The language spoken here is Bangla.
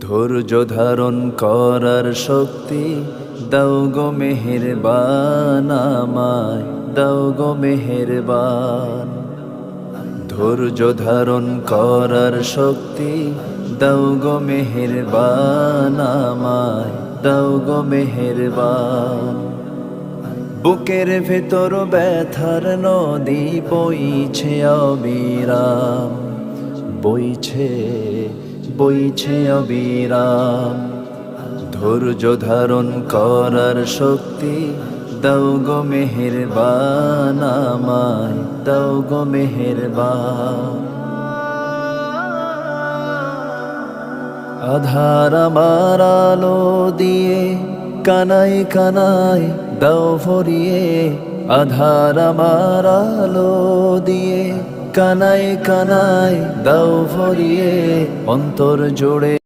ধৈর্য ধারণ করার শক্তি দাও গো মেহেরবান আমায়, দাও গো মেহেরবান। ধৈর্য ধারণ করার শক্তি দাও গো মেহেরবান আমায়, দাও গো মেহেরবান। বুকের ভেতর ব্যথার নদী বইছে অবিরাম, বইছে বইছে অবিরাম। ধৈর্য ধারণ করার শক্তি, দাও গো মেহেরবান আমায়, দাও গো মেহেরবান। আধার আমার আলো দিয়ে কানাই কানাই দাও ভরিয়ে, আধার আমার আলো দিয়ে কানাই কানাই দাও ভরিয়ে অন্তর জোড়ে।